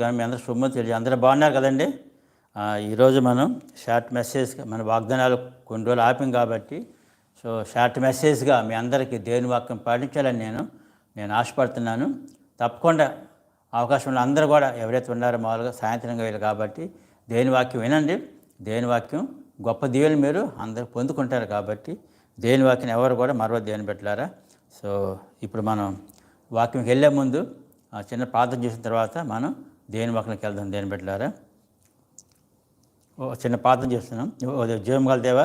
కానీ మీ అందరూ శుభం తెలియదు అందరూ బాగున్నారు కదండి? ఈరోజు మనం షార్ట్ మెసేజ్ మన వాగ్దానాలు కొన్ని రోజులు ఆపాం కాబట్టి సో షార్ట్ మెసేజ్గా మీ అందరికీ దేవుని వాక్యం పాటించాలని నేను నేను ఆశపడుతున్నాను. తప్పకుండా అవకాశం ఉన్న అందరూ కూడా ఎవరైతే ఉన్నారో మామూలుగా సాయంత్రంగా వెళ్ళి కాబట్టి దేవుని వాక్యం వినండి. దేవుని వాక్యం గొప్ప దీవెలు మీరు అందరూ పొందుకుంటారు కాబట్టి దేవుని వాక్యం ఎవరు కూడా మరో దేవుని పెట్టారా సో ఇప్పుడు మనం వాక్యంకి వెళ్ళే ముందు ఆ చిన్న ప్రార్థన చేసిన తర్వాత మనం దేని వాకనకి వెళ్దాం దేని పెట్టారా ఓ చిన్న పాత్ర చేస్తున్నాం. జీవం గల దేవా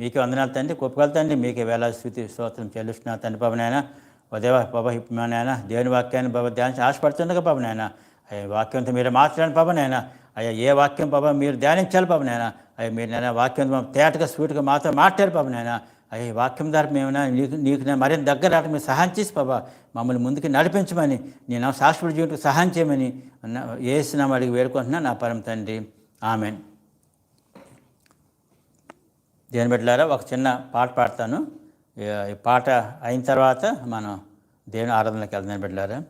మీకే వందనాలు తండ్రి గొప్పగల తండ్రి మీకే వేళ స్థుతి స్తోత్రం చెల్లిస్తున్నా తండ్రి బాబు నాయన. ఓ దేవా బాబా మా నాయన దేవుని వాక్యాన్ని బాబా ధ్యానించి ఆశపడుతుండగా బాబు నాయన. అయ్యా వాక్యంతో మీరు మాట్లాడండి బాబా నాయన. అయ్యా ఏ వాక్యం బాబా మీరు ధ్యానించాలి బాబు నాయన. అయ్యా మీరు నాయన వాక్యం తేటగా స్వీట్గా మాతో మాట్లాడు బాబు నాయన. అయ్యే వాక్యం ద్వారా మేమైనా నీకు నీకు నేను మరింత దగ్గర రావడం మీరు సహాయం చేసి బాబా మమ్మల్ని ముందుకు నడిపించమని నేను శాశ్వత జీవితం సహాయం చేయమని ఏసునామ అడిగి వేడుకుంటున్నా నా పరం తండ్రి. ఆమెన్. దేని పెట్టారా ఒక చిన్న పాట పాడతాను. ఈ- పాట అయిన తర్వాత మనం దేవుని ఆరాధనకి వెళ్దాం పెట్టారా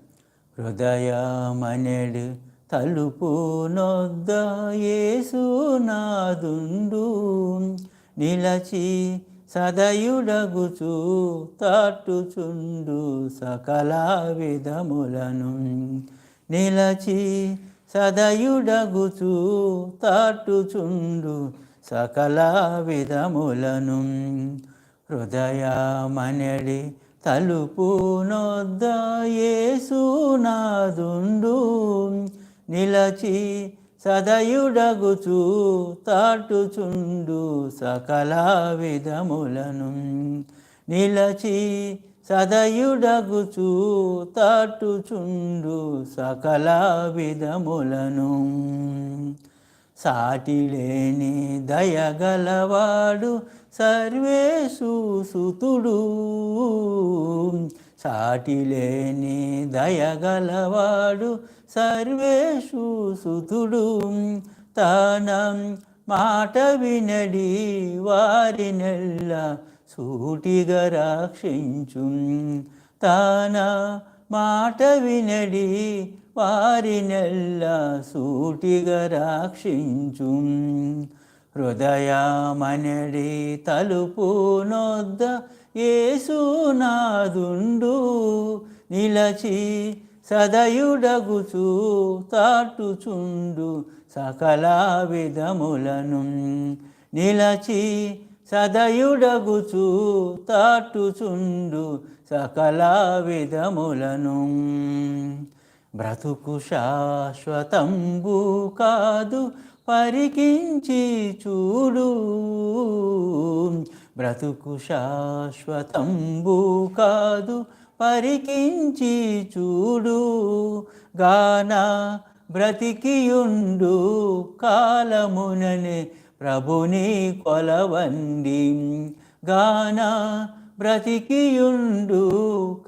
హృదయమనెడు తలుపు నొద్ద యేసునాదుండు నిలచి సదయుడగుచు తట్టుచుండు సకల విధములను. నిలచి సదయుడగుచు తట్టుచుండు సకల విధములను. హృదయమనడి తలుపు నొద్ద యేసునాదుండు. నిలచి సదయుడగుచు తాటుచుండు సకల విధములను నిలచి సదయుడగుచు తాటుచుండు సకల విధములను సాటిలేని దయగలవాడు సర్వే సుతుడు. సాటిలేని దయగలవాడు సర్వేషు సుతుడు. తన మాట వినడి వారినెల్ల సూటిగా రక్షించు. తన మాట వినడి వారినెల్ల సూటిగా రక్షించు. హృదయమనడి తలుపు నొద్ద ఏసునాదుండు నిలచి సదయుడగుచు తాటుచుండు సకల విధములను. నిలచి సదయుడగుచు తాటుచుండు సకల విధములను. బ్రతుకు శాశ్వతంబు కాదు పరికించి చూడు. బ్రతుకు శాశ్వతంబు కాదు పరికించి చూడు. గాన బ్రతికియుండు కాలముననే ప్రభుని కొలవండి. గాన బ్రతికియుండు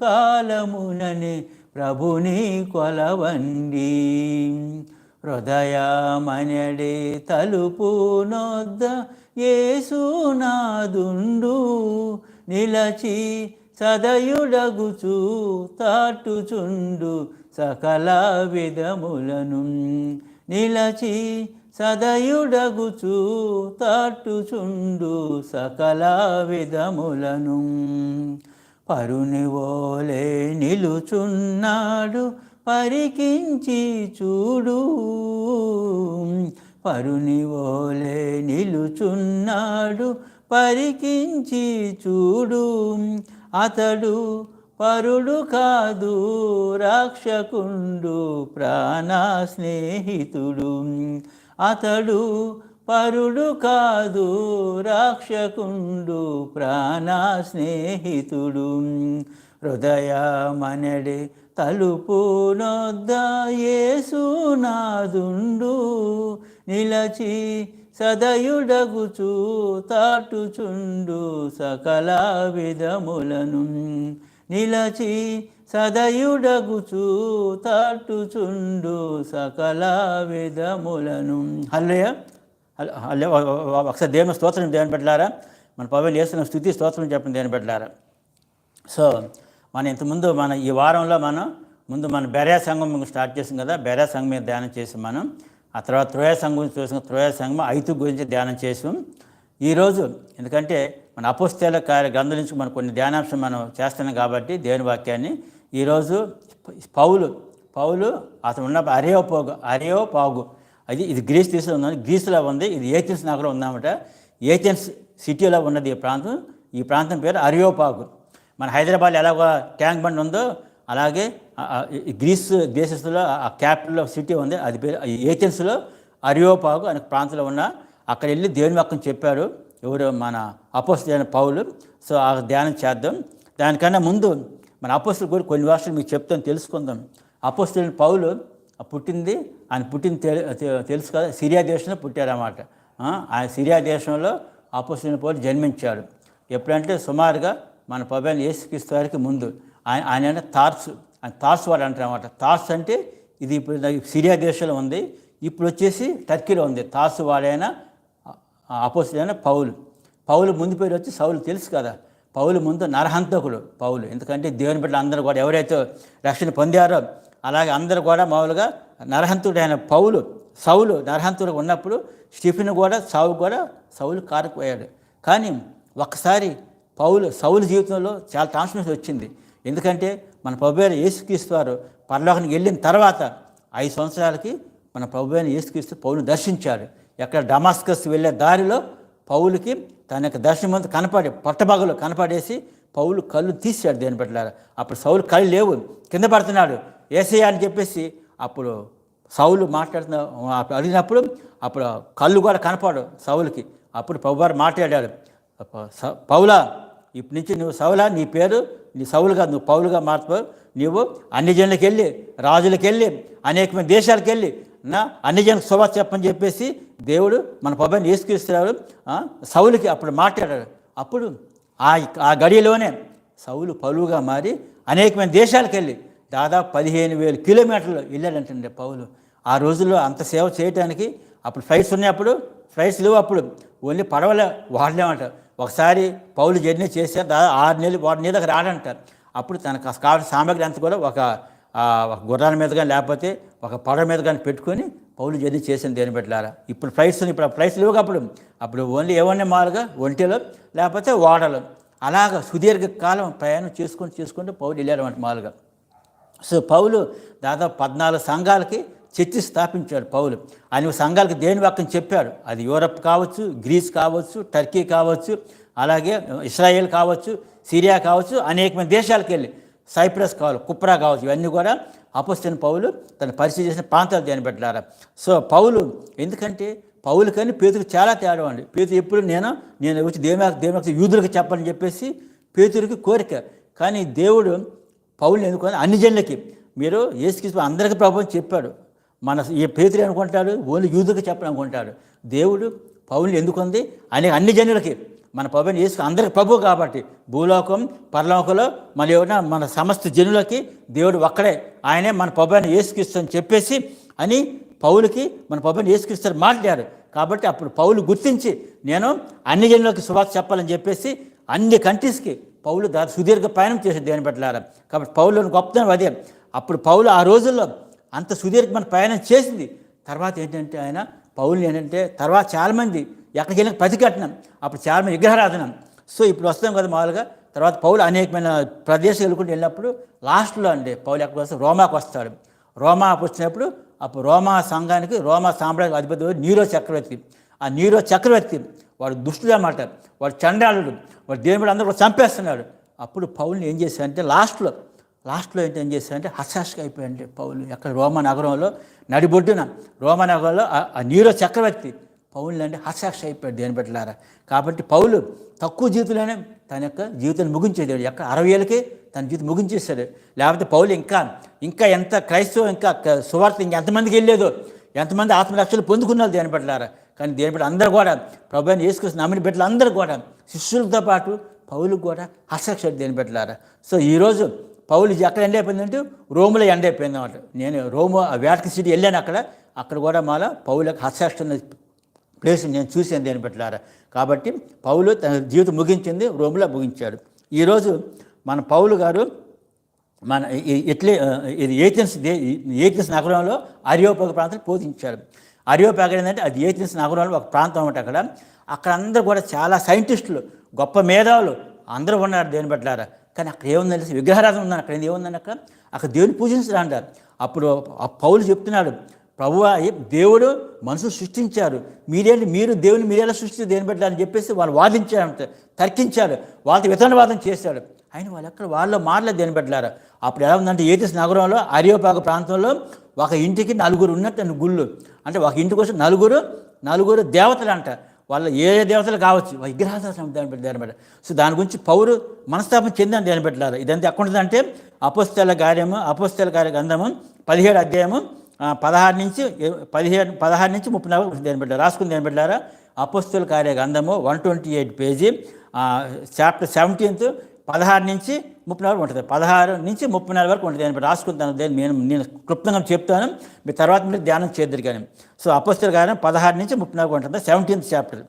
కాలముననే ప్రభుని కొలవండి. హృదయమనడి తలుపు నొద్ద ఏసునాదుండు నిలచి సదయుడగుచు తాటుచుండు సకల విధములను. నిలచి సదయుడగుచు తాటుచుండు సకల విధములను. పరుని ఓలే నిలుచున్నాడు పరికించి చూడు. పరుని ఓలే నిలుచున్నాడు పరికించి చూడు. అతడు పరుడు కాదు రాక్షకుండు ప్రాణ స్నేహితుడు. అతడు పరుడు కాదు రాక్షకుండు ప్రాణ స్నేహితుడు. హృదయమనడి తలుపు నొద్ద యేసునాదుండు నిలచి సదయుడగుచు తాటుచుండు సకల విధములను నిలచి సదయుడగుచు తాటుచుండు సకల విధములను. హల్లయ హల్లే ఒకసారి దేవుని స్తోత్రం దేవుని పెట్టారా మన పవన్ చేస్తున్న స్థుతి స్తోత్రం చెప్పండి దేవుని పెట్టారా సో మన ఇంతకుముందు మన ఈ వారంలో మనం ముందు మన బెరయా సంఘం స్టార్ట్ చేసాం కదా బెరయా సంఘం మీద ధ్యానం చేసాం మనం. ఆ తర్వాత త్రోయా సంఘం గురించి చూసాం సంఘం ఐతు గురించి ధ్యానం చేసాం. ఈరోజు ఎందుకంటే మన అపుస్తేల కార్య గ్రంథం నుంచి మనం కొన్ని ధ్యానాంశం మనం చేస్తున్నాం కాబట్టి దేవుని వాక్యాన్ని. ఈరోజు పౌలు పౌలు అతను ఉన్న అరేయో పోగు అరేయో పాగు అది ఇది గ్రీస్ దేశంలో ఉంది గ్రీస్లో ఉంది ఇది ఏథెన్స్ నగరం ఉందన్నమాట. ఏథెన్స్ సిటీలో ఉన్నది ఈ ప్రాంతం. ఈ ప్రాంతం పేరు అరియోపాగు. మన హైదరాబాద్ ఎలాగో ట్యాంక్ బండ్ ఉందో అలాగే గ్రీస్ దేశంలో ఆ క్యాపిటల్ సిటీ ఉంది. అది పేరు ఏథెన్స్లో అరియోపాగు అనే ప్రాంతంలో ఉన్న అక్కడ వెళ్ళి దేవుని వాక్యం చెప్పారు ఎవరు మన అపోస్తులైన పౌలు. సో ఆ ధ్యానం చేద్దాం. దానికన్నా ముందు మన అపోస్తులు కూడా కొన్ని వర్షాలు మీకు చెప్తాను తెలుసుకుందాం. అపోస్తులైన పౌలు పుట్టింది ఆయన పుట్టింది తెలుసు కదా సిరియా దేశంలో పుట్టారన్నమాట. ఆయన సిరియా దేశంలో అపోస్తులైన పౌలు జన్మించాడు. ఎప్పుడంటే సుమారుగా మన పబ్బాయిని ఏసుక్రీస్తు వారికి ముందు. ఆయన ఆయన తార్స్ ఆయన తార్స్ వాడు అంటారనమాట అంటే ఇది ఇప్పుడు సిరియా దేశంలో ఉంది. ఇప్పుడు వచ్చేసి టర్కీలో ఉంది. తార్సు వాడైన అపోజిట్ పౌలు. పౌలు ముందు పేరు వచ్చి సౌలు తెలుసు కదా. పౌలు ముందు నరహంతకుడు పౌలు. ఎందుకంటే దేవుని బిడ్డలు అందరూ కూడా ఎవరైతే రక్షణ పొందారో అలాగే అందరూ కూడా మామూలుగా నరహంతుడైన పౌలు సౌలు నరహంతుడు ఉన్నప్పుడు స్టిఫిన్ కూడా సావు కూడా సౌలు కారుకుపోయాడు కానీ ఒక్కసారి పౌలు సౌలు జీవితంలో చాలా ట్రాన్స్ఫర్మేషన్ వచ్చింది. ఎందుకంటే మన ప్రభు అయిన యేసుక్రీస్తు వారు పరలోకానికి వెళ్ళిన తర్వాత ఐదు సంవత్సరాలకి మన ప్రభు అయిన యేసుక్రీస్తు పౌలుని దర్శించారు ఎక్కడ డమాస్కస్ వెళ్ళే దారిలో పౌలుకి తన యొక్క దర్శనం అంతా కనపడి పట్టబగలు కనపడేసి పౌలు కళ్ళు తీసాడు దేని పెట్టారు అప్పుడు సౌలు కళ్ళు లేవు కింద పడుతున్నాడు. ఏసయ్య అని చెప్పేసి అప్పుడు సౌలు మాట్లాడుతున్న అడిగినప్పుడు అప్పుడు కళ్ళు కూడా కనపడు సౌలుకి. అప్పుడు ప్రభువారు మాట్లాడాడు స- పౌలా ఇప్పటి నుంచి నువ్వు సౌలా నీ పేరు నీ సౌలుగా నువ్వు పౌలుగా మార్చుకో. నీవు అన్ని జనులకు వెళ్ళి రాజులకు వెళ్ళి అనేకమైన దేశాలకు వెళ్ళి నా అన్ని జనులకు శుభ చెప్పని చెప్పేసి దేవుడు మన పబ్బాయిని వేసుకొస్తున్నాడు సౌలుకి అప్పుడు మాట్లాడాడు. అప్పుడు ఆ ఆ గడియలోనే సౌలు పౌలుగా మారి అనేకమైన దేశాలకు వెళ్ళి దాదాపు పదిహేను వేలు కిలోమీటర్లు వెళ్ళాడంటండి పౌలు. ఆ రోజుల్లో అంత సేవ చేయడానికి అప్పుడు ఫ్లైట్స్ ఉన్నప్పుడు ఫ్లైట్స్ లేవు అప్పుడు ఓన్లీ పడవలే వాడలేమంట. ఒకసారి పౌలు జర్నీ చేస్తే ఆరు నెలలు వాడి మీద రాడంటారు. అప్పుడు తనకు కావాల్సిన సామాగ్రి అంతా కూడా ఒక ఒక గుర్రాల మీద కానీ లేకపోతే ఒక పడవ మీద కానీ పెట్టుకొని పౌలు జర్నీ చేసింది దేని పెట్టారా ఇప్పుడు ఫ్లైట్స్ ఇప్పుడు ఫ్లైట్స్ లేవు అప్పుడు అప్పుడు ఓన్లీ ఏమన్నా మాలుగా ఒంటిలో లేకపోతే ఓడలు. అలాగ సుదీర్ఘ కాలం ప్రయాణం చేసుకొని చేసుకుంటూ పౌలు వెళ్ళారన్నమాట మాలుగా సో పౌలు దాదాపు పద్నాలుగు సంఘాలకి చర్చి స్థాపించాడు పౌలు. ఆయన సంఘాలకి దేని వాక్యం చెప్పాడు? అది యూరప్ కావచ్చు గ్రీస్ కావచ్చు టర్కీ కావచ్చు అలాగే ఇస్రాయేల్ కావచ్చు సిరియా కావచ్చు అనేకమైన దేశాలకు వెళ్ళి. సైప్రస్ కావాలి కుప్రా కావచ్చు ఇవన్నీ కూడా అపస్తున్న పౌలు తను పరిచయం చేసిన ప్రాంతాలు దేని పెట్టారా సో పౌలు ఎందుకంటే పౌలు కానీ పేతుకు చాలా తేడా అండి పేతురు ఎప్పుడు నేను నేను వచ్చి దేమ దేమ యూదులకు చెప్పని చెప్పేసి పేతురికి కోరిక. కానీ దేవుడు పౌలు ఎందుకు అన్ని జన్లకి. మీరు ఏసుక్రీస్తు అందరికీ ప్రభుత్వం చెప్పాడు. మన ఈ పేతులు అనుకుంటాడు ఓన్లీ యూదుకి చెప్పడం అనుకుంటాడు. దేవుడు పౌలు ఎందుకుంది? అనేక అన్ని జనులకి. మన ప్రభుని యేసు అందరికి ప్రభు కాబట్టి. భూలోకం పరలోకంలో మన ఏమైనా మన సమస్త జనులకి దేవుడు ఒక్కడే. ఆయనే మన ప్రభుని యేసుక్రీస్తు అని చెప్పేసి అని పౌలుకి మన ప్రభుని యేసుక్రీస్తు మాట్లాడారు. కాబట్టి అప్పుడు పౌలు గుర్తించి నేను అన్ని జనులకి శుభాక్ష చెప్పాలని చెప్పేసి అన్ని కంట్రీస్కి పౌలు దాదాపు సుదీర్ఘ ప్రయాణం చేసి దేని పెట్టారా కాబట్టి పౌలు గొప్పతనం అదే. అప్పుడు పౌలు ఆ రోజుల్లో అంత సుదీర్ఘమైన ప్రయాణం చేసింది. తర్వాత ఏంటంటే ఆయన పౌరులు ఏంటంటే తర్వాత చాలామంది ఎక్కడికి వెళ్ళిన ప్రతిఘటనం అప్పుడు చాలామంది విగ్రహారాధన. సో ఇప్పుడు వస్తాం కదా మామూలుగా తర్వాత పౌలు అనేకమైన ప్రదేశాలు వెళ్ళుకుంటూ వెళ్ళినప్పుడు లాస్ట్లో అండి పౌలు ఎక్కడికి వస్తే రోమాకు వస్తాడు రోమా వచ్చినప్పుడు అప్పుడు రోమా సంఘానికి రోమా సామ్రాజ్య అధిపతి నీరో చక్రవర్తి. ఆ నీరో చక్రవర్తి వాడు దుష్టుడు అన్నమాట. వాడు చండాలుడు. వాడు దేవుడు అందరూ కూడా చంపేస్తున్నాడు అప్పుడు పౌల్ని ఏం చేశాడంటే లాస్ట్లో లాస్ట్లో ఏంటి ఏం చేశారంటే హర్షాష్గా అయిపోయాడు పౌలు. ఎక్కడ రోమా నగరంలో నడిబొడ్డున రోమా నగరంలో ఆ- నీరో చక్రవర్తి పౌలు అంటే హర్షాక్ష అయిపోయాడు దేని పెట్టలారా కాబట్టి పౌలు తక్కువ జీవితంలోనే తన యొక్క జీవితాన్ని ముగించేది. ఎక్కడ అరవై ఏళ్ళకి తన జీవితం ముగించేశాడు. లేకపోతే పౌలు ఇంకా ఇంకా ఎంత క్రైస్తవం ఇంకా సువార్త ఇంకా ఎంతమందికి వెళ్ళేదో ఎంతమంది ఆత్మరక్షలు పొందుకున్నారు దేని పెట్టలారా కానీ దేని బట్టి అందరూ కూడా ప్రభు అని వేసుకొచ్చి నమ్మిన బిడ్డలు అందరూ కూడా శిష్యులతో పాటు పౌలు కూడా హర్షాక్ష దేని పెట్టలారా సో ఈరోజు పౌలు ఎక్కడ ఎండ్ అయిపోయిందంటే రోములో ఎండ్ అయిపోయింది అనమాట నేను రోము ఆ వ్యాటికి సిటీ వెళ్ళాను అక్కడ. అక్కడ కూడా మాల పౌలకు హర్షాక్ష ప్లేస్ నేను చూసాను దేని పెట్టారా కాబట్టి పౌలు తన జీవితం ముగించింది రోములో ముగించాడు. ఈరోజు మన పౌలు గారు మన ఇట్లీ ఇట్లే ఇది ఏథెన్స్ ఏథెన్స్ నగరంలో అరియోపగ ప్రాంతం బోధించాడు. అరియోపగ ఏంటంటే అది ఏథెన్స్ నగరంలో ఒక ప్రాంతం అనమాట అక్కడ. అక్కడ అందరూ కూడా చాలా సైంటిస్టులు గొప్ప మేధావులు అందరూ ఉన్నారు దేని పెట్టారా కానీ అక్కడ ఏముందని తెలిసి విగ్రహారాధన ఉందని అక్కడ ఏముందని అక్కడ అక్కడ దేవుని పూజించడం అంటారు. అప్పుడు ఆ పౌలు చెప్తున్నాడు ప్రభు దేవుడు మనుషులు సృష్టించారు. మీరేంటి? మీరు దేవుని మీరేలా సృష్టి దేని బట్టి అని చెప్పేసి వాళ్ళు వాదించారు తర్కించారు. వాళ్ళతో వితనవాదం చేశాడు ఆయన వాళ్ళు ఎక్కడ వాళ్ళు మారలేదు దేని పెట్టారు అప్పుడు ఎలా ఉందంటే ఏతిస్ నగరంలో అరియోపాక ప్రాంతంలో ఒక ఇంటికి నలుగురు ఉన్నట్టు గుళ్ళు. అంటే ఒక ఇంటికి వచ్చి నలుగురు నలుగురు దేవతలు అంట వాళ్ళ ఏ దేవతలు కావచ్చు విగ్రహాలు దాన్ని పెట్టి దాన్ని పెట్టారు సో దాని గురించి పౌరు మనస్తాపం చెందని దాన్ని పెట్టారు ఇదంతా ఎక్కడ ఉంటుందంటే కార్యము అపోస్తల కార్య గ్రంథము పదిహేడు అధ్యాయము పదహారు నుంచి పదిహేడు పదహారు నుంచి ముప్పై నాలుగు దేని పెట్టారు రాసుకుని దేని పెట్టారా అపోస్తుల కార్య గ్రంథము one twenty eight page chapter seventeenth పదహారు నుంచి ముప్పై నాలుగు ఉంటుంది. పదహారు నుంచి ముప్పై నాలుగు వరకు ఉంటుంది. అని రాసుకుంటాను. దేని నేను నేను క్లుప్తంగా చెప్తాను. మీ తర్వాత మీరు ధ్యానం చేద్దరు కానీ. సో అపస్తుల గారం పదహారు నుంచి ముప్పై నాలుగు ఉంటుంది. Seventeenth chapter.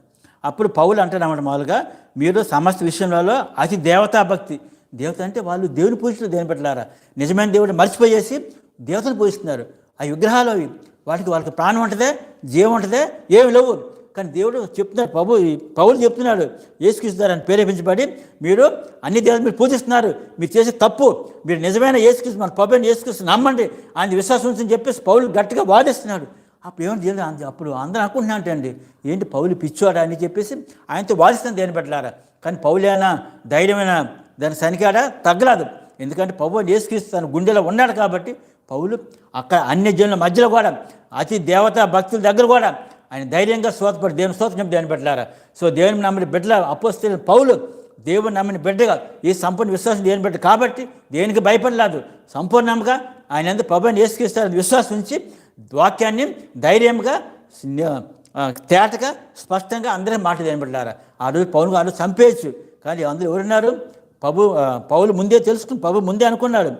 అప్పుడు పౌలు అంటారన్నమాట మామూలుగా మీరు సమస్త విషయంలో అతి దేవతా భక్తి. దేవత అంటే వాళ్ళు దేవుని పూజలు దేని పెట్టలారా నిజమైన దేవుడు మర్చిపోయేసి దేవతను పూజిస్తున్నారు. ఆ విగ్రహాలు అవి. వాటికి వాళ్ళకి ప్రాణం ఉంటుందే జీవం ఉంటుందే ఏమి లేవు. కానీ దేవుడు చెప్తున్నాడు ప్రభు పౌలు చెప్తున్నాడు యేసుక్రీస్తు అని ప్రేరేపించబడి మీరు అన్ని దేవులు మీరు పూజిస్తున్నారు మీరు చేసే తప్పు మీరు నిజమైన యేసుక్రీస్తు మన ప్రభు యేసుక్రీస్తు నమ్మండి ఆయన విశ్వాసం ఉంచని చెప్పేసి పౌలు గట్టిగా వాదిస్తున్నాడు. అప్పుడు ఏమని దేవుడు అంద- అప్పుడు అందరూ అనుకుంటున్నాంటండి ఏంటి పౌలు పిచ్చోడా అని చెప్పేసి ఆయనతో వాదిస్తాను దేని పెట్టలారా కానీ పౌలేనా ధైర్యమైన? దాని సనికాడా? తగ్గలేదు. ఎందుకంటే పౌలు యేసుక్రీస్తు తన గుండెలో ఉన్నాడు కాబట్టి పౌలు అక్కడ అన్ని జనుల మధ్యలో కూడా అతి దేవతా భక్తుల దగ్గర కూడా ఆయన ధైర్యంగా స్తోత్రపడి దేవుని స్తోత్రం దేవుని పెట్టారా సో దేవుని నమ్మని బిడ్డల అపోస్తున్న పౌలు దేవుని నమ్మని బిడ్డగా ఈ సంపూర్ణ విశ్వాసం దేవుని బిడ్డ కాబట్టి దేనికి భయపడలేదు. సంపూర్ణంగా ఆయన ఎందుకు ప్రభుని ఏసుకిస్తారని విశ్వాసం ఉంచి వాక్యాన్ని ధైర్యంగా తేటగా స్పష్టంగా అందరూ మాట దేని పెట్టారా ఆ రోజు పౌలు గారు చంపేయచ్చు. కానీ అందరూ ఎవరున్నారు? పబు పౌలు ముందే తెలుసుకుని పబు ముందే అనుకున్నాడు.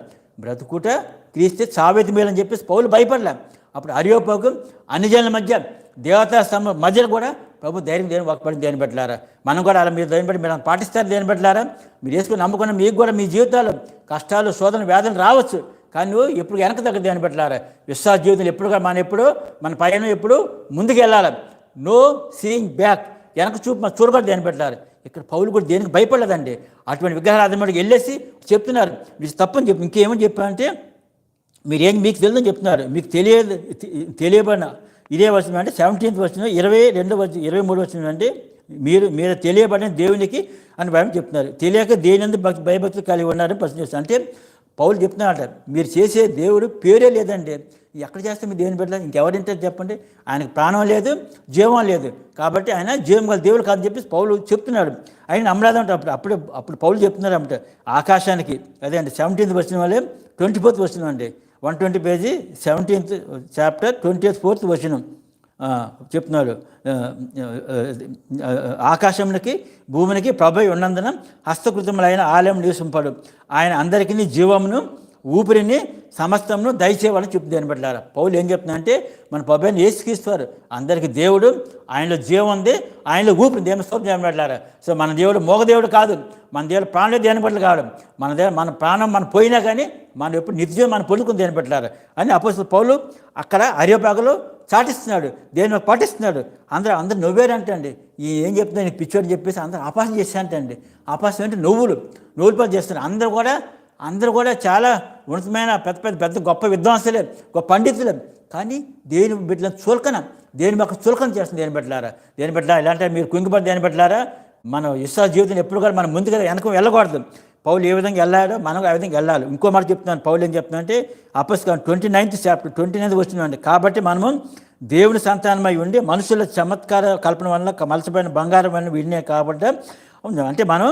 బ్రతుకుట క్రీస్తే చావేతి మేలని చెప్పేసి పౌలు భయపడలే. అప్పుడు అరియోపకు అన్నిజనుల మధ్య దేవతా స్తంభం మధ్యలో కూడా ప్రభు ధైర్యం దేని ఒకపడి దేని పెట్టారా మనం కూడా అలా మీరు దేని పెట్టి మీరు పాటిస్తారు దేని పెట్టారా మీరు వేసుకుని నమ్ముకున్న మీకు కూడా మీ జీవితాలు కష్టాలు శోధన వేదనలు రావచ్చు. కానీ నువ్వు ఎప్పుడు వెనక తగ్గదు దేని పెట్టారా విశ్వాస జీవితం ఎప్పుడు కూడా మన ఎప్పుడు మన పయనం ఎప్పుడు ముందుకు వెళ్ళాలి? నో సీయింగ్ బ్యాక్ వెనక చూపు మన చూడకూడదు దేని పెట్టారు ఇక్కడ పౌలు కూడా దేనికి భయపడలేదండి. అటువంటి విగ్రహారాధనకి వెళ్ళేసి చెప్తున్నారు. మీరు తప్పని చెప్పి ఇంకేమని చెప్పారంటే మీరేం మీకు తెలియదని చెప్తున్నారు. మీకు తెలియదు తెలియబడిన ఇదే వచనం అంటే సెవెంటీన్త్ వచ్చిన ఇరవై రెండు వచ్చి ఇరవై మూడు వచ్చిన అంటే మీరు మీరు తెలియబడిన దేవునికి అని భయం చెప్తున్నారు. తెలియక దేని భక్తి భయభక్తులు కలిగి ఉన్నారని ప్రశ్న చేస్తారు అంటే పౌలు చెప్తున్నారట మీరు చేసే దేవుడు పేరే లేదండి. ఎక్కడ చేస్తే మీరు దేవుని పెట్టలేదు ఇంకెవరింటే చెప్పండి. ఆయనకు ప్రాణం లేదు జీవం లేదు. కాబట్టి ఆయన జీవం గల దేవుడు కాదని చెప్పేసి పౌలు చెప్తున్నాడు. ఆయన నమ్మలేదంట అప్పుడు. అప్పుడు అప్పుడు పౌలు చెప్తున్నారు అంట ఆకాశానికి. అదే అండి సెవెంటీన్త్ వచ్చిన వాళ్ళే ట్వంటీ ఫోర్త్ వచ్చిన అండి. One twenty page seventeenth chapter twenty fourth వచనం చెప్తున్నారు. చెప్తున్నాడు భూమినికి ఆకాశమునికి ప్రభై ఉన్నందున హస్తకృతములైన ఆలయం నివసింపడు. ఆయన అందరికీ జీవమును ఊపిరిని సమస్తమును దయచేవాలని చెప్తుంది అని పెట్టారా. పౌలు ఏం చెప్తున్నా అంటే మన ప్రభాని ఏసుకిస్తారు అందరికీ దేవుడు ఆయనలో జీవం ఉంది ఆయనలో ఊపిరి దేవుని స్తోత్రం సో మన దేవుడు మోగదేవుడు కాదు. మన దేవుడు ప్రాణంలో దేని పట్ల కావడం? మన దేవుడు మన ప్రాణం మనం పోయినా కానీ మనం ఎప్పుడు నిత్యం మనం పొందుకుని దేని పెట్టారు అని అపోజిట్ పౌలు అక్కడ అరియోపాకలో చాటిస్తున్నాడు దేని పాటిస్తున్నాడు. అందరూ అందరూ నవ్వారంటండి. ఈ ఏం చెప్తున్నా నేను పిచ్చోడు చెప్పేసి అందరూ అపాసం చేశారంటండి. అపాసం అంటే నువ్వులు. నువ్వులు పని చేస్తున్నారు. అందరూ కూడా అందరూ కూడా చాలా ఉన్నతమైన పెద్ద పెద్ద పెద్ద గొప్ప విద్వాంసులే గొప్ప పండితులే. కానీ దేని బిడ్డలను చులకన దేని మాకు చులకన చేస్తుంది దేని పెట్టలారా దేని పెట్టారా ఇలాంటి మీరు కుంగిపడి దేని పెట్టలారా మన విశ్వాస జీవితం ఎప్పుడు కూడా మనం ముందుగా వెనక వెళ్ళకూడదు. పౌలు ఏ విధంగా వెళ్ళాడో మనం ఆ విధంగా వెళ్ళాలి. ఇంకో మాట చెప్తున్నాను. పౌలు ఏం చెప్తున్నా అంటే అపస్కారం twenty ninth chapter twenty ninth వచ్చిందండి కాబట్టి మనము దేవుని సంతానమై ఉండి మనుషుల చమత్కార కల్పన వల్ల మలసపోయిన బంగారం అని వీడినే కాబట్టి అంటే మనం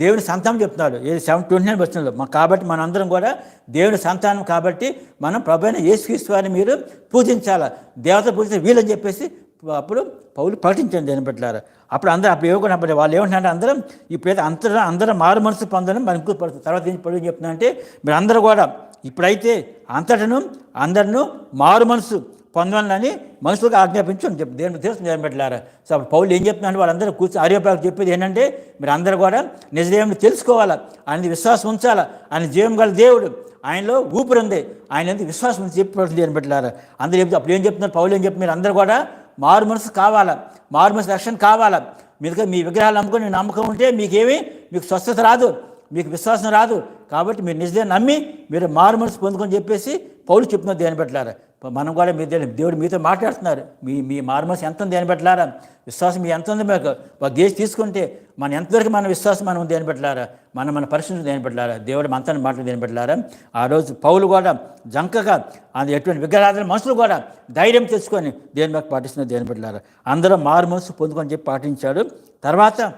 దేవుని సంతానం చెప్తున్నాడు ఏ సెవెన్ ట్వంటీ నైన్ వచ్చినలో మా కాబట్టి మనందరం కూడా దేవుని సంతానం కాబట్టి మనం ప్రభైన యేసుక్రీస్తు వారిని మీరు పూజించాలా? దేవత పూజించే వీలని చెప్పేసి అప్పుడు పౌలు ప్రకటించండి దేని పెట్టారు అప్పుడు అందరూ అప్పుడు ఏమనుకున్నా అప్పుడు వాళ్ళు ఏమంటున్నారు అందరం ఇప్పుడైతే అంతరం అందరం మారు మనసు పొందడం మనకు ఇంకో పడుతుంది తర్వాత ఏం పడు చెప్తున్నా అంటే మీరు అందరూ కూడా ఇప్పుడైతే అంతటను అందరిను మారు మనసు పొందాలని మనుషులకు ఆజ్ఞాపించండి చెప్పి దేని తెలుసు దేని సో అప్పుడు పౌలు ఏం చెప్తున్నాడు? వాళ్ళందరూ కూర్చొని ఆర్యోపాకు చెప్పేది ఏంటంటే మీరు అందరూ కూడా నిజదేవుని తెలుసుకోవాలా? ఆయన విశ్వాసం ఉంచాలా? ఆయన జీవం గల దేవుడు ఆయనలో ఊపిరి ఉంది. ఆయన ఎందుకు విశ్వాసం ఉంది చెప్పి దేని పెట్టారు అందరూ చెప్తే అప్పుడు ఏం చెప్తున్నారు? పౌలు ఏం చెప్తున్నారు అందరూ కూడా మారు మనసు కావాలా? మారు మనసు రక్షణ కావాలా? మీరు మీ విగ్రహాలు నమ్ముకొని నమ్మకం ఉంటే మీకేమీ? మీకు స్వస్థత రాదు. మీకు విశ్వాసం రాదు. కాబట్టి మీరు నిజమే నమ్మి మీరు మారు మనసు పొందుకొని చెప్పేసి పౌరులు చెప్తున్నారు దేని పెట్టారు మనం కూడా మీ దేవుడు మీతో మాట్లాడుతున్నారు. మీ మీ మారు ఎంత ఉంది దేని పెట్టలారా? విశ్వాసం మీ ఎంత ఉంది మీకు? ఒక గేజ్ తీసుకుంటే మన ఎంతవరకు మన విశ్వాసం మనం దేని పెట్టలారా? మనం మన పరిస్థితులు దేని పెట్టలారా? దేవుడు మనతో మాటలు దేని పెట్టలారా? ఆ రోజు పౌలు కూడా జంకగా అది ఎటువంటి విగ్రహాలను మనుషులు కూడా ధైర్యం తెచ్చుకొని దేని మాకు పాటిస్తున్న దేని పెట్టలారా? అందరూ మారు మనసు పొందుకొని చెప్పి పాటించాడు. తర్వాత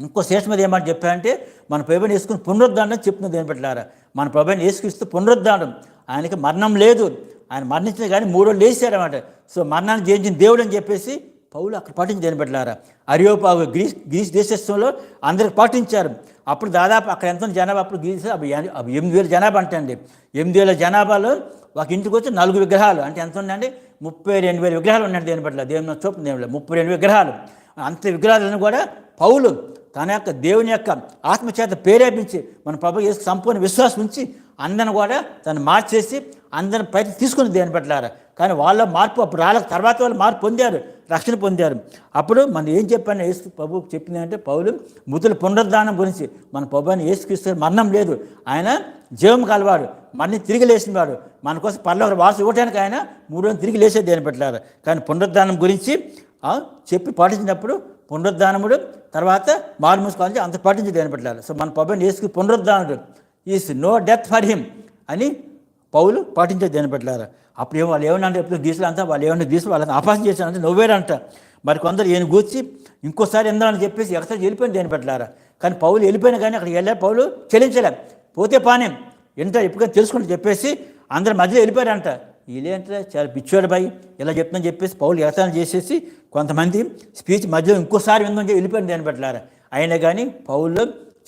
ఇంకో శేషం మీద ఏమంటే చెప్పారంటే మన ప్రభుని వేసుకుని పునరుద్ధానం చెప్తున్నది దేని పెట్టారా మన ప్రభుని వేసుకిస్తూ పునరుద్ధానం. ఆయనకి మరణం లేదు. ఆయన మరణించిన కానీ మూడు రోజులు లేచారన్నమాట. సో మరణాన్ని జయించిన దేవుడు అని చెప్పేసి పౌలు అక్కడ పాటించి దేని పెట్టారా అరియోపాగు గ్రీస్ గ్రీస్ దేశస్థంలో అందరికి పాటించారు. అప్పుడు దాదాపు అక్కడ ఎంత జనాభా అప్పుడు గ్రీస్ అవి ఎనిమిది వేల జనాభా అంటండి ఎనిమిది వేల జనాభాలో ఒక ఇంటికి వచ్చి నాలుగు విగ్రహాలు. అంటే ఎంత ఉందండి ముప్పై రెండు వేల విగ్రహాలు ఉన్నాయి దేని పట్ల? దేవుని చూపు దేవుడు ముప్పై రెండు విగ్రహాలు. అంత విగ్రహాలను కూడా పౌలు తన యొక్క దేవుని యొక్క ఆత్మచేత ప్రేరేపించి మన ప్రభు సంపూర్ణ విశ్వాసం ఉంచి అందరిని కూడా తను మార్చేసి అందరిని ప్రతి తీసుకుని దేని పట్లారా కానీ వాళ్ళ మార్పు అప్పుడు రాళ్ళ తర్వాత వాళ్ళు మార్పు పొందారు రక్షణ పొందారు. అప్పుడు మనం ఏం చెప్పాను యేసు ప్రభు చెప్పింది అంటే పౌలు మృతుల పునరుద్ధానం గురించి మన ప్రభు అని యేసుక్రీస్తు మరణం లేదు. ఆయన జీవం కలవాడు మరణి తిరిగి లేచినవాడు. మన కోసం పర్లో వాసు ఇవ్వడానికి ఆయన మూడు రోజులు తిరిగి లేచేది దేని పెట్టారు కానీ పునరుద్ధానం గురించి చెప్పి పాటించినప్పుడు పునరుద్ధానముడు తర్వాత మారు కాలేజీ అంత పాటించి దేని పెట్టారు సో మన పబ్బని వేసుకుని పునరుద్ధానుడు. Is no death for him అని పౌలు పాటించే దేని పెట్టారు అప్పుడు ఏమో వాళ్ళు ఏమన్నా ఎప్పుడు గీసులు అంతా వాళ్ళు ఏమన్నా గీసులు వాళ్ళని అపాసం చేశారంటే నవ్వేరంట మరి కొందరు ఈయన గూర్చి ఇంకోసారి ఎందామని చెప్పేసి ఎక్కడ వెళ్ళిపోయిన దేని పెట్టారా కానీ పౌలు వెళ్ళిపోయినా కానీ అక్కడికి వెళ్ళే పౌలు చెల్లించలే. పోతే పానే. ఎంత ఎప్పుడు తెలుసుకుంటే చెప్పేసి అందరి మధ్యలో వెళ్ళిపోయారంట. వీళ్ళేంటే చాలా పిచ్చోడు బాయ్ ఇలా చెప్తుందని చెప్పేసి పౌలు ఎగతాళం చేసేసి కొంతమంది స్పీచ్ మధ్యలో ఇంకోసారి విందని వెళ్ళిపోయింది దాన్ని అయినా కానీ పౌలు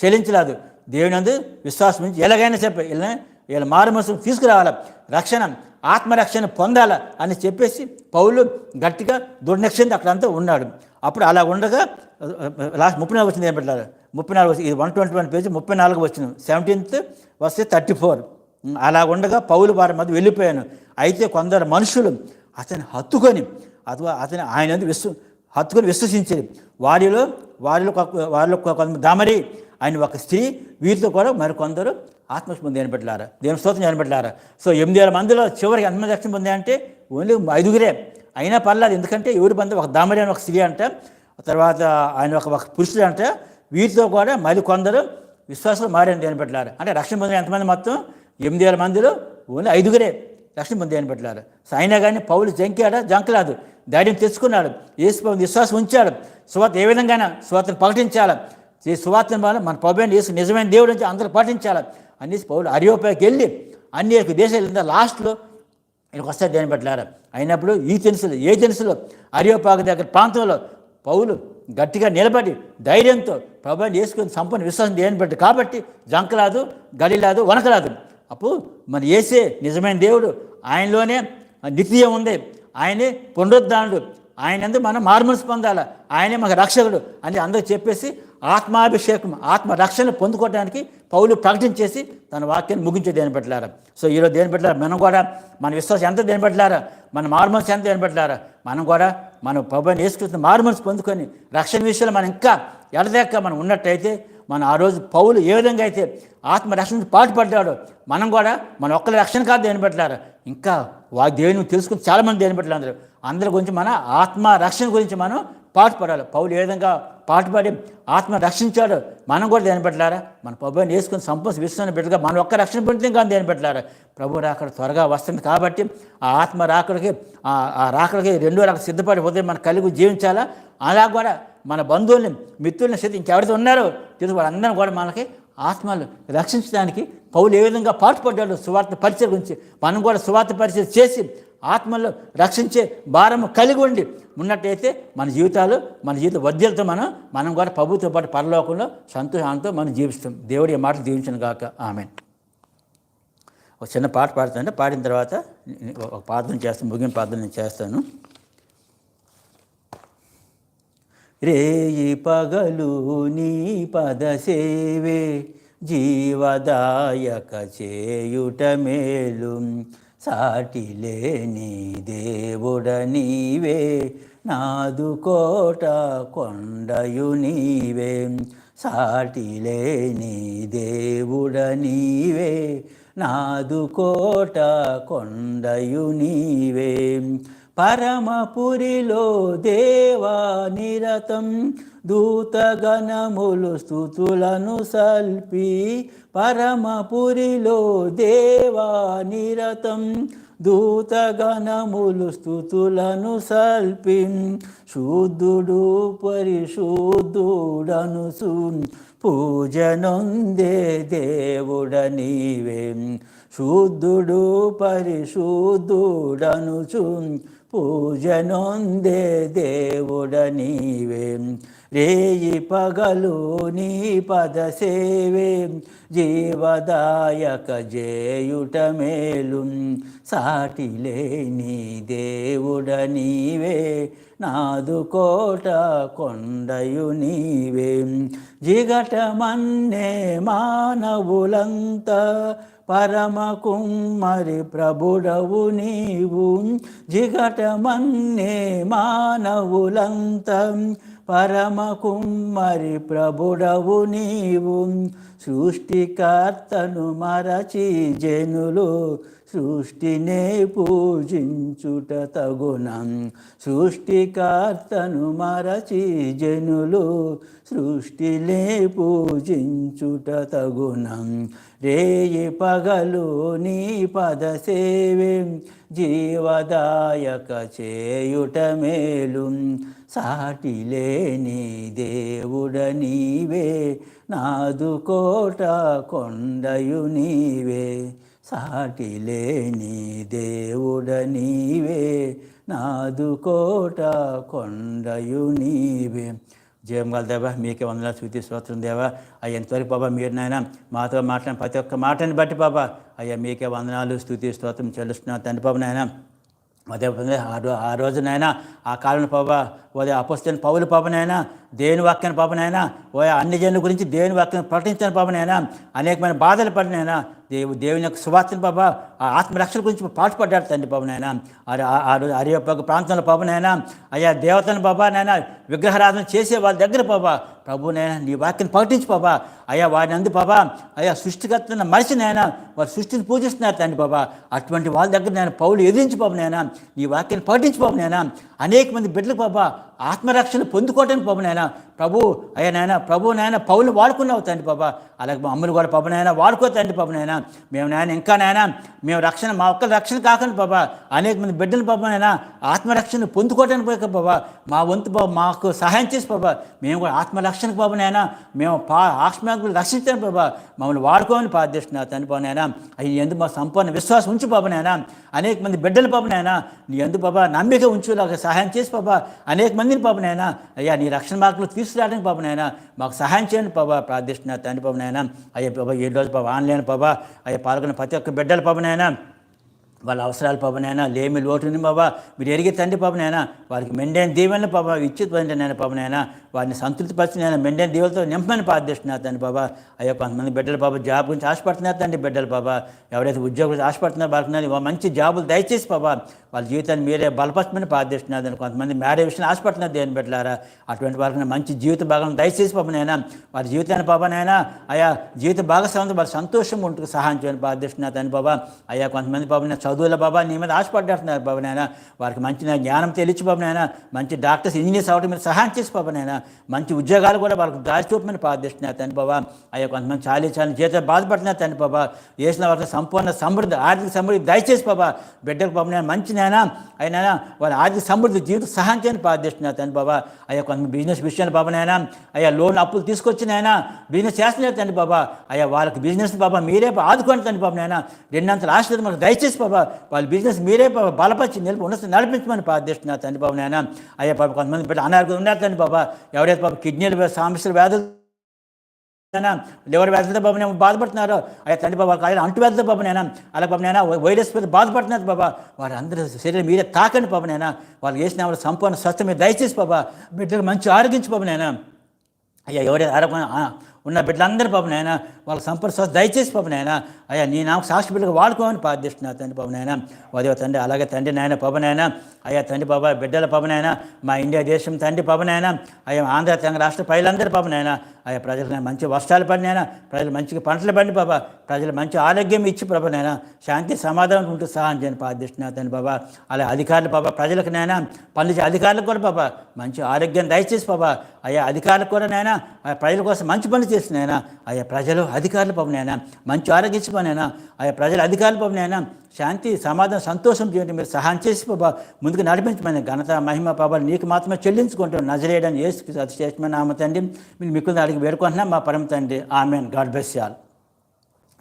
చెల్లించలేదు. దేవుని అందు విశ్వాసం నుంచి ఎలాగైనా చెప్పే ఇలా వీళ్ళ మారుమనసు తీసుకురావాలి? రక్షణ ఆత్మరక్షణ పొందాల? అని చెప్పేసి పౌలు గట్టిగా దుర్నక్షింది అక్కడంతా ఉన్నాడు. అప్పుడు అలా ఉండగా లాస్ట్ ముప్పై నాలుగు వచ్చింది ఏం పెట్టారు? ముప్పై నాలుగు వచ్చింది. ఇది వన్ ట్వంటీ వన్ పేజీ ముప్పై నాలుగు వచ్చింది. సెవెంటీన్త్ వస్తే థర్టీ ఫోర్ అలా ఉండగా పౌలు వారి మధ్య వెళ్ళిపోయాను. అయితే కొందరు మనుషులు అతన్ని హత్తుకొని అథవా అతని ఆయన విశ్వ హత్తుకొని విశ్వసించేది వారిలో వారిలో వారిలో కొంత దామరి ఆయన ఒక స్త్రీ వీరితో కూడా మరి కొందరు ఆత్మహత్య పొంది దేవుని స్తోత్రం అనిపెట్టారా సో ఎనిమిది వేల మందిలో చివరికి ఎంతమంది రక్షణ పొంది అంటే ఓన్లీ ఐదుగురే. అయినా పర్లేదు ఎందుకంటే ఎవరి బంధు? ఒక దామరి అని ఒక స్త్రీ అంట తర్వాత ఆయన ఒక ఒక పురుషుడు అంట. వీరితో కూడా మరి కొందరు విశ్వాసం మారని దేని పెట్టారు అంటే రక్షణ పొందిన ఎంతమంది మొత్తం? ఎనిమిది వేల మందిలో ఓన్లీ ఐదుగురే రక్షణ పొంది దేని పెట్టారు సో అయినా కానీ పౌలు జంకాడా జంకలాదు. ధైర్యం తెచ్చుకున్నాడు. యేసు విశ్వాసం ఉంచాడు. సువార్త ఏ విధంగానే? సువార్తను ప్రకటించాలి? ఈ సువార్తను వల్ల మన ప్రభు యేసు నిజమైన దేవుడు నుంచి అందరూ పాటించాలి అనేసి పౌలు అరియోపాకి వెళ్ళి అన్ని దేశాలు లాస్ట్లో ఇక్కడికి వస్తారు దేని పెట్టారు అయినప్పుడు ఈ తెలుసులు ఏ తెలుసులో అరియోపాక దగ్గర ప్రాంతంలో పౌలు గట్టిగా నిలబడి ధైర్యంతో ప్రభావం చేసుకుని సంపూర్ణ విశ్వాసం దేని పెట్టి కాబట్టి జంకరాదు గడిలాదు వనకరాదు అప్పుడు మన ఏసే నిజమైన దేవుడు. ఆయనలోనే నిత్యం ఉంది. ఆయనే పునరుద్ధానుడు. ఆయన ఎందుకు మనం మార్మల్స్ పొందాలి? ఆయనే మాకు రక్షకుడు అని అందరూ చెప్పేసి ఆత్మాభిషేకం ఆత్మ రక్షణ పొందుకోవడానికి పౌలు ప్రకటించేసి తన వాక్యాన్ని ముగించే దేని పెట్టలేరు సో ఈరోజు దేని పెట్టారా మనం కూడా మన విశ్వాసం ఎంత దేని పెట్టారా మన మార్మల్స్ ఎంత దేని పెట్టారా మనం కూడా మన ప్రభుని వేసుకున్న మార్మల్స్ పొందుకొని రక్షణ విషయంలో మనం ఇంకా ఎడదాక మనం ఉన్నట్టయితే మన ఆ రోజు పౌలు ఏ విధంగా అయితే ఆత్మ రక్షణ పాటుపడ్డాడో మనం కూడా మన ఒక్కరి రక్షణ కాదు దేని పెట్టారు ఇంకా వా దేవుని తెలుసుకుని చాలామంది దేని పెట్టలేదు అందరి గురించి మన ఆత్మ రక్షణ గురించి మనం పాటుపడాలి పౌలు ఏ విధంగా పాటుపడి ఆత్మ రక్షించాడు? మనం కూడా దేని పెట్టారా మన ప్రభుని వేసుకుని సంపూర్ణ విశ్వాన్ని పెట్టగా మనం ఒక్క రక్షణ పొందితే కానీ దేని పెట్టారా ప్రభు రాకడ త్వరగా వస్తుంది కాబట్టి ఆ ఆత్మ రాకడికి ఆ- రాకడికి రెండో రాక సిద్ధపడి ఉదయం మన కలిగి జీవించాలా? అలా కూడా మన బంధువుల్ని మిత్రుల్ని స్థితి ఇంకెవరైతే ఉన్నారో తెలుసు వాళ్ళందరం కూడా మనకి ఆత్మలు రక్షించడానికి పౌలు ఏ విధంగా పాటుపడ్డాడు సువార్త పరిచయం గురించి మనం కూడా సువార్త పరిచయం చేసి ఆత్మలో రక్షించే భారము కలిగి ఉండి ఉన్నట్టయితే మన జీవితాలు మన జీవిత వద్యలతో మనం మనం కూడా ప్రభుత్వం పాటు పరలోకంలో సంతోషంతో మనం జీవిస్తాం. దేవుడి ఈ మాటలు దీవించను గాక. ఆమె ఒక చిన్న పాట పాడుతుంటే పాడిన తర్వాత ఒక ప్రార్థన చేస్తాను. ముగిన ప్రార్థన నేను చేస్తాను. రేయి పగలు నీ పద సేవే జీవదాయక చేయుట మేలు. సాటి లేని దేవుడ నీవే. నాదు కోట కొండయు నీవే. సాటి లేని దేవుడ నీవే. నాదు కోట కొండయు నీవే. పరమపురిలో దేవా నిరతం. దూతగణములు స్థుతులను సల్పి పరమపురిలో దేవా నిరతం. దూతగణములు స్థుతులను సల్పి శుద్ధుడు పరిశుద్ధుడను పూజనొందే దేవుడ నీవే శుద్ధుడు పరిశుద్ధుడనుచు పూజనొందే దేవుడ నీవే రేయి పగలు నీ పద సేవే. జీవదాయక జేయుట మేలు. సాటిలేని దేవుడ నీవే నాదు కోట కొండయు నీవే. జిగటమన్నే మానవులంతా పరమ కుమ్మరి ప్రభుడవు నీవు జిగటమన్నే మానవులంతం. పరమ కుమ్మరి ప్రభుడవు నీవు సృష్టికర్తను మరచి జనులు సృష్టినే పూజించుట తగునం. సృష్టికర్తను మరచి జనులు సృష్టిలే పూజించుట తగునం. రేయి పగలు నీ పద సేవే జీవదాయక చేయుట మేలు. సాటిలేని దేవుడ నీవే నాదు కోట కొండయు నీవే. సాటిలేని దేవుడ నీవే నాదు కోట కొండయు నీవే. జయం గల దేవా మీకే వందల శృతి స్తోత్రం దేవా. అయ్యా ఎంతవరకు బాబా మీరు నాయన మాతో మాట్లాడిన ప్రతి ఒక్క మాటని బట్టి బాబా అయ్యా మీకే వందనాలు స్థుతి స్తోత్రం చెల్లిస్తున్నా. తండ్రి బాబు నాయన అదే ఆ రోజు ఆ రోజునైనా ఆ కాలం బాబా ఓదే అపస్తున్న పౌలు పాపనైనా దేని వాక్యాన్ని పాపనైనా ఓ అన్ని జనుల గురించి దేని వాక్యం ప్రకటించిన పాపనైనా అనేకమైన బాధలు పడినైనా దేవు దేవుని యొక్క సువార్తను పాప ఆ ఆత్మరక్షణ గురించి పాటుపడ్డాడు తండ్రి పాపనైనా అరియప్ప ప్రాంతంలో పాపనైనా అయ్యా దేవతను బాబా నైనా విగ్రహారాధన చేసే వాళ్ళ దగ్గర పాపా ప్రభునైనా నీ వాక్యం ప్రకటించి పాపా అయ్యా వారిని అందు పాపా అయ్యా సృష్టికర్తన మనిషినైనా వారు సృష్టిని పూజిస్తున్నారు తండ్రి బాబా అటువంటి వాళ్ళ దగ్గర నేను పౌలు ఎదిరించి పాపనైనా నీ వాక్యాన్ని ప్రకటించి పాపనైనా అనేక మంది బిడ్డలకు బాబా ఆత్మరక్షణ పొందుకోవటానికి పాప నాయన ప్రభు అయ్యా నాయన ప్రభు నాయన పౌలు వాడుకున్నావు తండ్రి బాబా. అలాగే మా అమ్మలు కూడా పాప నాయన వాడుకో తండ్రి పాప నాయన. మేము నాయన ఇంకా నాయన మేము రక్షణ మా ఒక్క రక్షణ కాకండి బాబా అనేక మంది బిడ్డలు పాప నాయన ఆత్మరక్షణ పొందుకోవటానికి పోయి బాబా మా వంతు బాబు మాకు సహాయం చేసి బాబా మేము కూడా ఆత్మరక్షణకు బాబా నాయన మేము పా ఆత్మకు రక్షించాను బాబా మమ్మల్ని వాడుకోమని ప్రార్థిస్తున్నా తండ్రి బాబు నాయన. అవి ఎందుకు మా సంపూర్ణ విశ్వాసం ఉంచి బాబు నాయన. అనేక మంది బిడ్డలు పాప నాయన నీ ఎందుకు బాబా నమ్మిక ఉంచులాగా సహాయం చేసి బాబా అనేక మంది మందిని పాప నాయన. అయ్యా నీ రక్షణ మార్గంలో తీసుకురావడానికి పాప నాయన. మాకు సహాయం చేయండి బాబా ప్రార్థిస్తున్నా తండ్రి పాప నాయన. అయ్యా బాబా ఏ రోజు బాబా ఆన్లైన్ బాబా అయ్యా పాల్గొన్న ప్రతి ఒక్క బిడ్డల పాప నాయన. వాళ్ళ అవసరాలు పాపనైనా లేమి లోటుని బాబా మీరు ఎరిగే తండ్రి పాపనైనా వారికి మెండైన దీవెనలు పాప ఇచ్చి నేను పాపనైనా వారిని సంతృప్తిపరిచి నేను మెండైన దీవులతో నింపమని ప్రార్థిస్తున్నారు తండ్రి బాబా అయ్యో కొంతమంది బిడ్డలు బాబా జాబ్ గురించి ఆశపడుతున్నారు తండ్రి బిడ్డలు బాబా ఎవరైతే ఉద్యోగులు ఆశపడుతున్నారు వాళ్ళకి మంచి జాబులు దయచేసి బాబా వాళ్ళ జీవితాన్ని మీరే బలపరచమని ప్రార్థిస్తున్నారు కొంతమంది మ్యారేజ్ విషయం ఆశపడుతున్నారు దేని పెట్టారా అటువంటి వారికి మంచి జీవిత భాగం దయచేసి పాపనైనా వారి జీవితాన్ని పాపనైనా అయా జీవిత భాగస్వామితో వారి సంతోషం ఉంటుంది సహాయం చేయని ప్రార్థిస్తున్నారు తండ్రి బాబా. అయ్యా కొంతమంది పాప చదువుల బాబా నీ మీద ఆశపడ్డారు బాబు వారికి మంచి జ్ఞానం తెలిసి బాబు మంచి డాక్టర్స్ ఇంజనీర్స్ అవ్వడం మీద సహాయం చేసి బాబు మంచి ఉద్యోగాలు కూడా వాళ్ళకి దారి చూపమని ప్రార్థిస్తున్నారు తండ్రి బాబా. అయ్యా కొంతమంది చాలీ చాలా జీవితం బాధపడుతున్నారు తండ్రి బాబా. వేసిన వారికి సంపూర్ణ సమృద్ధి ఆర్థిక సమృద్ధి దయచేసి బాబా బిడ్డకు బాబు మంచి నాయన అయినా వాళ్ళ ఆర్థిక సమృద్ధి జీవితం సహాయం చేయని ప్రార్థిస్తున్నారు తండ్రి బాబా. అయ్యా కొంతమంది బిజినెస్ విషయాన్ని బాబా నాయన అయ్యా లోన్ అప్పులు తీసుకొచ్చిన ఆయన బిజినెస్ చేస్తున్నారు తండ్రి బాబా. అయ్యా వాళ్ళకి బిజినెస్ బాబా మీరే ఆదుకోండి తండ్రి బాబు నాయన. రెండంతల ఆశ్రదం మనకు దయచేసి బాబా. వాళ్ళ బిజినెస్ మీరే బలపరిచి నిలిపి ఉన్న నడిపించమని ప్రార్థిస్తున్నారు తండ్రి బాబు నాయన. అయ్యా పాప కొంతమంది బిడ్డ అనారోగ్యం ఉన్నారు తండ్రి బాబా. ఎవరైతే పాప కిడ్నీలు సమస్యలు వ్యాధులు లివర్ వ్యాధులతో బాబు నేను బాధపడుతున్నారు అయ్యా తండ్రి బాబా ఆయన అంటు వ్యాధులతో బాబు నేనా అలా బాబు నేనా వైరస్ మీద బాధపడుతున్నారు బాబా వారి అందరూ శరీరం మీరే తాకండి బాబు నేనా వాళ్ళు చేసిన వాళ్ళ సంపూర్ణ స్వస్థ మీద దయచేసి బాబా బిడ్డలు మంచి ఆరోగించి బాబు నేనా అయ్యా ఎవరైతే ఆరోగ్యం ఉన్న బిడ్డలందరూ పాపం నాయన వాళ్ళకి సంపూర్ణ స్వస్థ దయచేసి పాపం నాయన అయ్యా నీ నాకు సాక్షి బిడ్డకు వాడుకోమని ప్రార్థిస్తున్నా తండ్రి పాపం నాయన వదివ తండ్రి అలాగే తండ్రి నాయన పాపం అయ్యా తండ్రి బాబా బిడ్డల పాపం మా ఇండియా దేశం తండ్రి పాపం అయ్యా ఆంధ్ర తెలంగాణ రాష్ట్ర పైలందరి పాపం ఆయా అయ్యా ప్రజలకు మంచి వర్షాలు పడినైనా ప్రజలు మంచిగా పంటలు పండి బాబా. ప్రజలు మంచి ఆరోగ్యం ఇచ్చి ప్రభు శాంతి సమాధానం ఉంటూ సహాయం చేయని ప్రార్థిస్తున్నా బాబా. అలా అధికారులు బాబా ప్రజలకు నైనా పనిచే అధికారులకు కూడా బాబా మంచి ఆరోగ్యం దయచేసి బాబా. ఆయా అధికారులకు కూడా నైనా ఆయా ప్రజల కోసం మంచి పనులు చేసినైనా ఆయా ప్రజలు అధికారులు పవనైనా మంచి ఆరోగ్యం ఇచ్చి పనైనా అయ్యా ప్రజలు అధికారులు పవనైనా శాంతి సమాధానం సంతోషం చేయండి మీరు సహాయం చేసి ముందుకు నడిపించమని ఘనత మహిమ పాపాలు నీకు మాత్రమే చెల్లించుకుంటాం నజరేయడం ఏసు అతిశేషమైన ఆమె తండ్రి. మీరు మీకు అడిగి వేడుకుంటున్నాం. మా పరమ తండ్రి. ఆమె గాడ్ బెస్ ఆల్.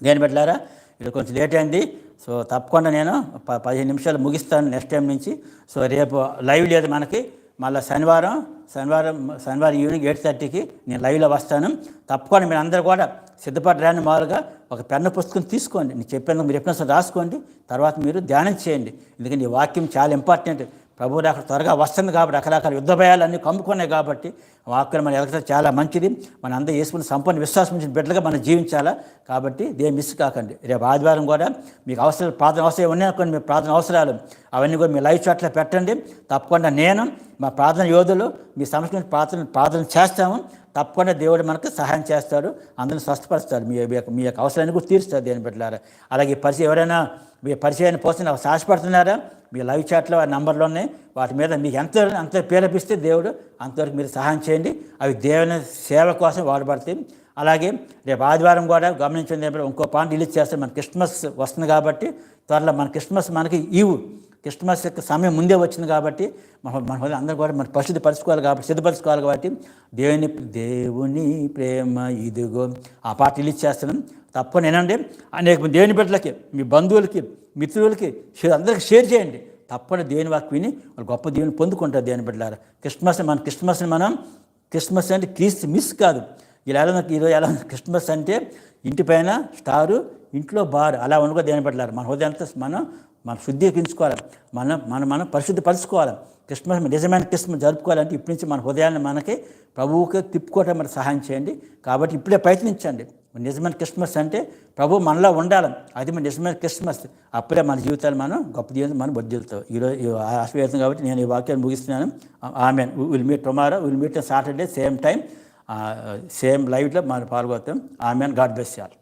దేని పెట్టారా ఇది కొంచెం లేట్ అయింది. సో తప్పకుండా నేను ప పదిహేను నిమిషాలు ముగిస్తాను నెక్స్ట్ టైం నుంచి. సో రేపు లైవ్ లేదు మనకి. మళ్ళీ శనివారం శనివారం శనివారం ఈవినింగ్ ఎయిట్ థర్టీకి నేను లైవ్లో వస్తాను. తప్పకుండా మీరు అందరూ కూడా సిద్ధపడి రాని మామూలుగా ఒక పెన్ను పుస్తకం తీసుకోండి. నేను చెప్పాను మీరు ఎప్పుడైనా రాసుకోండి. తర్వాత మీరు ధ్యానం చేయండి. ఎందుకంటే ఈ వాక్యం చాలా ఇంపార్టెంట్. ప్రభు అక్కడ త్వరగా వస్తుంది కాబట్టి రకరకాల యుద్ధ భయాలన్నీ కమ్ముకున్నాయి కాబట్టి వాక్యం మన ఎదగటం చాలా మంచిది. మన అందరూ వేసుకుని సంపూర్ణ విశ్వాసం ఉంచిన బిడ్డలుగా మనం జీవించాలా కాబట్టి దేని మిస్ కాకండి. రేపు ఆదివారం కూడా మీకు అవసరాలు ప్రార్థన అవసరం ఉన్నాయి కొన్ని మీ ప్రార్థన అవసరాలు. అవన్నీ కూడా మీ లైవ్ చాట్లో పెట్టండి. తప్పకుండా నేను మా ప్రార్థన యోధులు మీ సంస్కృతి ప్రార్థన ప్రార్థన చేస్తాము. తప్పకుండా దేవుడు మనకు సహాయం చేస్తాడు అందరిని స్వస్థపరుస్తాడు. మీ యొక్క మీ యొక్క అవసరాన్ని కూడా తీరుస్తాడు దేని పెట్టారా అలాగే పరిచయం ఎవరైనా మీ పరిచయాన్ని పోసిన సాహసపడుతున్నారా మీ లైవ్ చాట్లో ఆ నంబర్లు ఉన్నాయి. వాటి మీద మీకు ఎంత అంత ప్రేరేపిస్తే దేవుడు అంతవరకు మీరు సహాయం చేయండి. అవి దేవుని సేవ కోసం వాడబడతాయి. అలాగే రేపు ఆదివారం కూడా గమనించింది ఇంకో పాయింట్ రిలీజ్ చేస్తే మన క్రిస్మస్ వస్తుంది కాబట్టి త్వరలో మన క్రిస్మస్ మనకి ఈవు క్రిస్మస్ యొక్క సమయం ముందే వచ్చింది కాబట్టి మన మన అందరూ కూడా మన పరిశుద్ధి పరుచుకోవాలి కాబట్టి సిద్ధపరచుకోవాలి కాబట్టి దేవుని దేవుని ప్రేమ ఇదిగో ఆ పాట రిలీజ్ చేస్తున్నాం. తప్ప నేనండి అనేక దేవుని బిడ్డలకి మీ బంధువులకి మిత్రులకి అందరికీ షేర్ చేయండి. తప్పని దేవుని వాక్యం విని వాళ్ళు గొప్ప దేవుని పొందుకుంటారు దేవుని బిడ్డలారా. క్రిస్మస్ మన క్రిస్మస్ని మనం క్రిస్మస్ అంటే క్రీస్తు మిస్ కాదు. ఇలా ఎలా ఈరోజు ఎలా క్రిస్మస్ అంటే ఇంటి పైన స్టారు ఇంట్లో బార్ అలా ఉండగా దేని పెట్టారు మన హృదయంతో మనం మనం శుద్ధీకరించుకోవాలి మనం మనం మనం పరిశుద్ధపరచుకోవాలి క్రిస్మస్ నిజమైన క్రిస్మస్ జరుపుకోవాలంటే ఇప్పటి నుంచి మన హృదయాన్ని మనకి ప్రభువుకి తిప్పుకోవటం మనకు సహాయం చేయండి. కాబట్టి ఇప్పుడే ప్రయత్నించండి. నిజమైన క్రిస్మస్ అంటే ప్రభు మనలో ఉండాలి. అది మన నిజమైన క్రిస్మస్. అప్పుడే మన జీవితాలు మనం గొప్ప జీవితం మనం బొద్దులతో ఈరోజు ఆశీర్వేదం కాబట్టి నేను ఈ వాక్యాన్ని ముగిస్తున్నాను. ఆమె will meet tomorrow will meet Saturday same time same లైవ్లో మనం పాల్గొతాం ఆమెన్. గాడ్ బెస్ చేయాలి